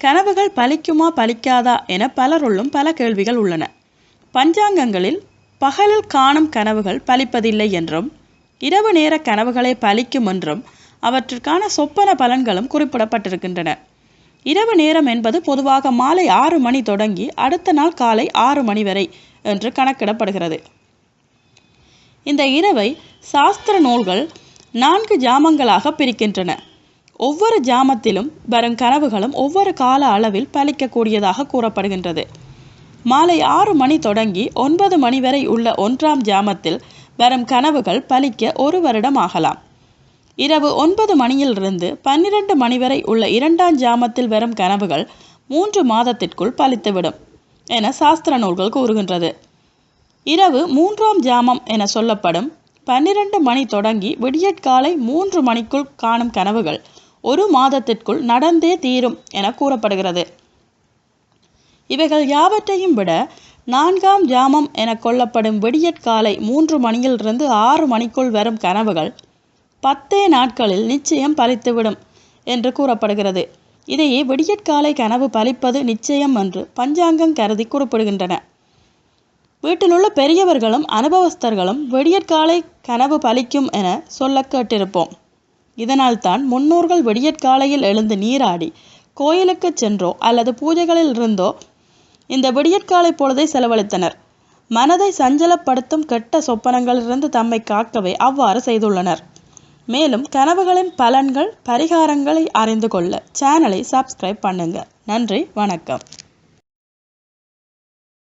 கனவுகள் பலிக்குமா பலிக்காதா என பலருள்ளும் பல கேள்விகள் உள்ளன. பஞ்சாங்கங்களில் பகலில் காணும் கனவுகள் பலிப்பதில்லை என்றும் இரவு நேர கனவுகளை பலிக்கும் என்றும் அவற்றிற்கான சொப்பன பலன்களும் குறிப்பிடப்பட்டிருக்கின்றன. இரவு நேரம் என்பது பொதுவாக மாலை ஆறு மணி தொடங்கி அடுத்த நாள் காலை ஆறு மணி வரை என்று கணக்கிடப்படுகிறது. இந்த இரவை சாஸ்திர நூல்கள் நான்கு ஜாமங்களாக பிரிக்கின்றன. ஒவ்வொரு ஜாமத்திலும் வரும் கனவுகளும் ஒவ்வொரு கால அளவில் பலிக்கக்கூடியதாக கூறப்படுகின்றது. மாலை ஆறு மணி தொடங்கி ஒன்பது மணி வரை உள்ள ஒன்றாம் ஜாமத்தில் வரும் கனவுகள் பலிக்க ஒரு வருடம் ஆகலாம். இரவு ஒன்பது மணியிலிருந்து பன்னிரண்டு மணி வரை உள்ள இரண்டாம் ஜாமத்தில் வரும் கனவுகள் மூன்று மாதத்திற்குள் பலித்துவிடும் என சாஸ்திர நூல்கள் கூறுகின்றது. இரவு மூன்றாம் ஜாமம் என சொல்லப்படும் பன்னிரண்டு மணி தொடங்கி விடியற்காலை மூன்று மணிக்குள் காணும் கனவுகள் ஒரு மாதத்திற்குள் நடந்தே தீரும் என கூறப்படுகிறது. இவைகள் யாவற்றையும் விட நான்காம் ஜாமம் என கொள்ளப்படும் விடியற்காலை மூன்று மணியிலிருந்து ஆறு மணிக்குள் வரும் கனவுகள் பத்தே நாட்களில் நிச்சயம் பலித்துவிடும் என்று கூறப்படுகிறது. இதையே விடியற்காலை கனவு பலிப்பது நிச்சயம் என்று பஞ்சாங்கம் கருதி குறிப்பிடுகின்றன. வீட்டிலுள்ள பெரியவர்களும் அனுபவஸ்தர்களும் விடியற்காலை கனவு பலிக்கும் என சொல்ல கேட்டிருப்போம். இதனால்தான் முன்னோர்கள் விடியற்காலையில் எழுந்து நீராடி கோயிலுக்கு சென்றோ அல்லது பூஜைகளில் இருந்தோ இந்த விடியற்காலை பொழுதை செலவழித்தனர். மனதை சஞ்சலப்படுத்தும் கெட்ட சொப்பனங்களிலிருந்து தம்மை காக்கவே அவ்வாறு செய்துள்ளனர். மேலும் கனவுகளின் பலன்கள் பரிகாரங்களை அறிந்து கொள்ள சேனலை சப்ஸ்கிரைப் பண்ணுங்க. நன்றி வணக்கம்.